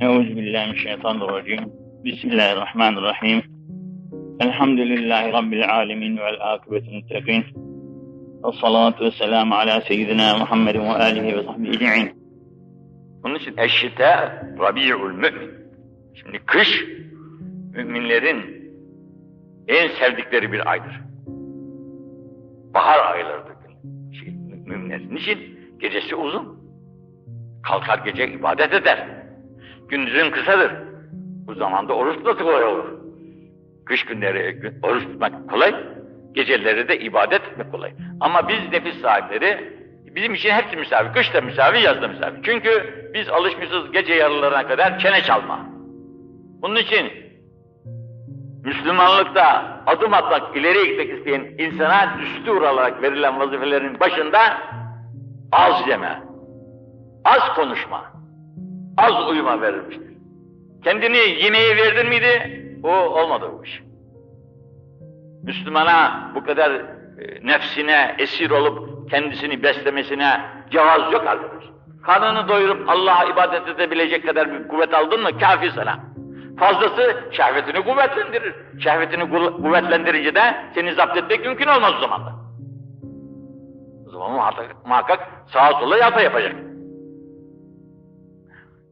Euzu billahi mineşşeytanirracim. Bismillahirrahmanirrahim. Elhamdülillahi rabbil alamin ve'l akıbetu muttaqin. Ve salatu ve selamu ala seyyidina Muhammedin ve alihi ve sahbihi ecmaîn. Onun için eşşite rabi'ul mümin. Şimdi kış müminlerin en sevdikleri bir aydır. Bahar aylarıdır şey, müminlerin. Niçin? Gecesi uzun. Kalkar gece ibadet eder. Gündüzün kısadır. Bu zamanda oruç tutması kolay olur. Kış günleri oruç tutmak kolay, geceleri de ibadet etmek kolay. Ama biz nefis sahipleri, bizim için hepsi misafir. Kış da misafir, yaz da misafir. Çünkü biz alışmışız gece yarılarına kadar çene çalma. Bunun için Müslümanlıkta adım atmak, ileriye gitmek isteyen insana düstur olarak verilen vazifelerin başında az yeme, az konuşma, az uyuma verilmiştir. Kendini yemeğe verdin miydi? O olmadı bu iş. Müslümana bu kadar e, nefsine esir olup kendisini beslemesine cevaz yok arkadaş. Karnını doyurup Allah'a ibadet edebilecek kadar bir kuvvet aldın mı kafi sana. Fazlası şehvetini kuvvetlendirir. Şehvetini kuvvetlendirince de seni zapt etmek mümkün olmaz o zaman da. O zaman muhakkak, muhakkak sağa sola yapa yapacak.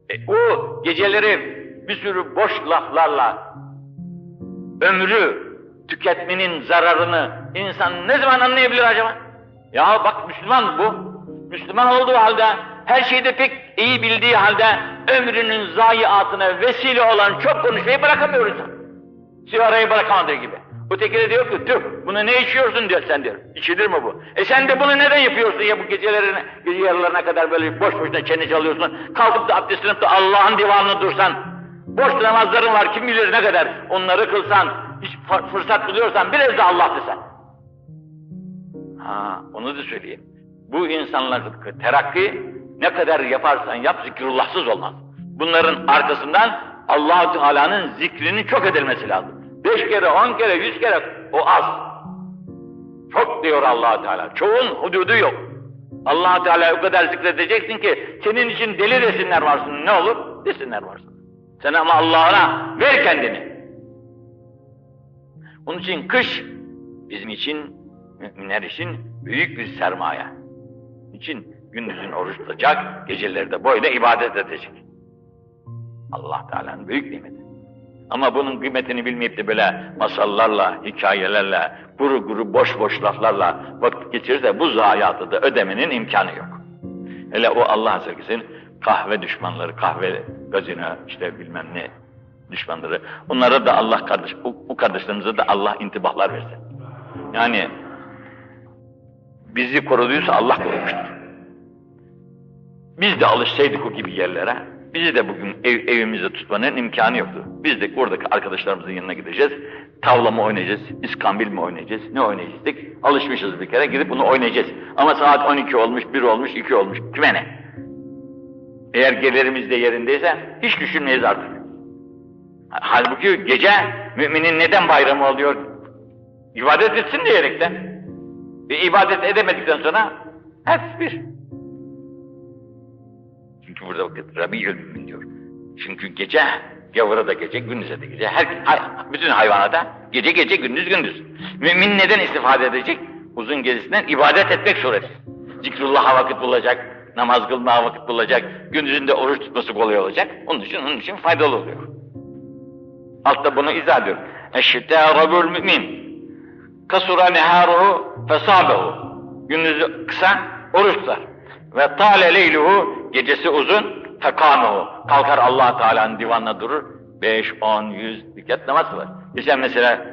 E, o geceleri bir sürü boş laflarla ömrü tüketmenin zararını insan ne zaman anlayabilir acaba? Ya bak Müslüman bu. Müslüman olduğu halde her şeyde pek iyi bildiği halde ömrünün zayiatına vesile olan çok konuşmayı bırakamıyor insan. Sigarayı bırakamadığı gibi. Öteki de diyor ki tüh bunu ne içiyorsun diyor sen diyor. İçilir mi bu? E sen de bunu neden yapıyorsun ya bu gecelerine, gece yarılarına kadar böyle boş boşuna çene çalıyorsun. Kalkıp da abdestini tutup Allah'ın divanını dursan. Boş namazların var kim bilir ne kadar. Onları kılsan, hiç fırsat buluyorsan biraz da Allah desen. Ha onu da söyleyeyim. Bu insanların terakki ne kadar yaparsan yap zikrullahsız olmaz. Bunların arkasından allah Teala'nın zikrinin çok edilmesi lazım. Beş kere, on kere, yüz kere o az. Çok diyor allah Teala. Çoğun hududu yok. allah Teala o kadar zikredeceksin ki senin için deli desinler varsın. Ne olur? Desinler varsın. Sen ama Allah'ına ver kendini. Onun için kış bizim için, müminler için büyük bir sermaye. için gündüzün oruç tutacak, geceleri de boyda ibadet edecek. Allah Teala'nın büyük nimeti. Ama bunun kıymetini bilmeyip de böyle masallarla, hikayelerle, kuru kuru boş boş laflarla vakit geçirirse bu zayiatı da ödemenin imkanı yok. Hele o Allah sevgisin kahve düşmanları, kahve gazino işte bilmem ne düşmanları. Onlara da Allah kardeş, bu, bu kardeşlerimize de Allah intibahlar versin. Yani bizi koruduysa Allah korumuştur. Biz de alışsaydık o gibi yerlere, bizi de bugün ev, evimizde tutmanın imkanı yoktu. Biz de oradaki arkadaşlarımızın yanına gideceğiz, tavla mı oynayacağız, iskambil mi oynayacağız, ne oynayacaktık? Alışmışız bir kere, gidip bunu oynayacağız. Ama saat 12 olmuş, 1 olmuş, 2 olmuş, kime ne? Eğer gelirimiz de yerindeyse hiç düşünmeyiz artık. Halbuki gece müminin neden bayramı oluyor? İbadet etsin diyerekten. Ve ibadet edemedikten sonra hep bir. Çünkü burada vakit Rabi'ül mümin diyor. Çünkü gece, gavura da gece, gündüze de gece. Her, bütün hayvanata gece gece, gündüz gündüz. Mümin neden istifade edecek? Uzun gecesinden ibadet etmek sureti. Zikrullah'a vakit bulacak, namaz kılmaya vakit bulacak, gündüzünde oruç tutması kolay olacak. Onun için, onun için faydalı oluyor. Altta bunu izah ediyor. Eşşitâ rabül mümin. Kasura neharuhu fesabehu. Gündüzü kısa, oruç tutar. Ve tâle leyluhu, gecesi uzun, fekâmehu. Kalkar allah Teala'nın divanına durur. Beş, on, yüz rekat namaz kılar. Geçen mesela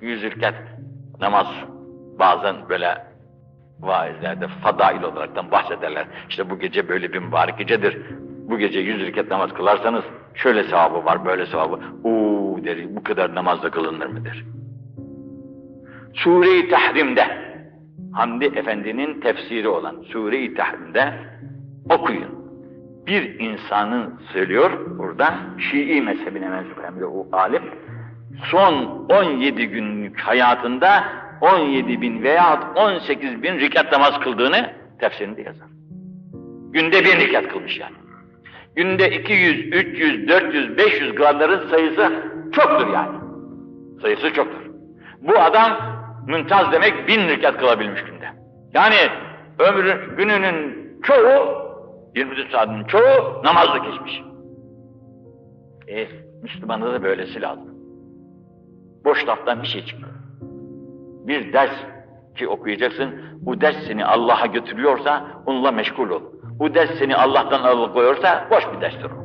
yüz rekat namaz bazen böyle vaizlerde fadail olaraktan bahsederler. İşte bu gece böyle bir mübarek gecedir. Bu gece yüz rekat namaz kılarsanız şöyle sevabı var, böyle sevabı. Uuu der, bu kadar namazda kılınır mı der. Sure-i Tahrim'de Hamdi Efendi'nin tefsiri olan Sure-i Tahrim'de okuyun. Bir insanın söylüyor burada Şii mezhebine mensup hem de o alim son 17 günlük hayatında 17 bin veya 18 bin rikat namaz kıldığını tefsirinde yazar. Günde bir rikat kılmış yani. Günde 200, 300, 400, 500 kılanların sayısı çoktur yani. Sayısı çoktur. Bu adam müntaz demek bin rekat kılabilmiş günde. Yani ömrü gününün çoğu, 24 saatin çoğu namazla geçmiş. E, Müslümanda da böylesi lazım. Boş laftan bir şey çıkmıyor. Bir ders ki okuyacaksın, bu ders seni Allah'a götürüyorsa onunla meşgul ol. Bu ders seni Allah'tan alıkoyuyorsa boş bir derstir o.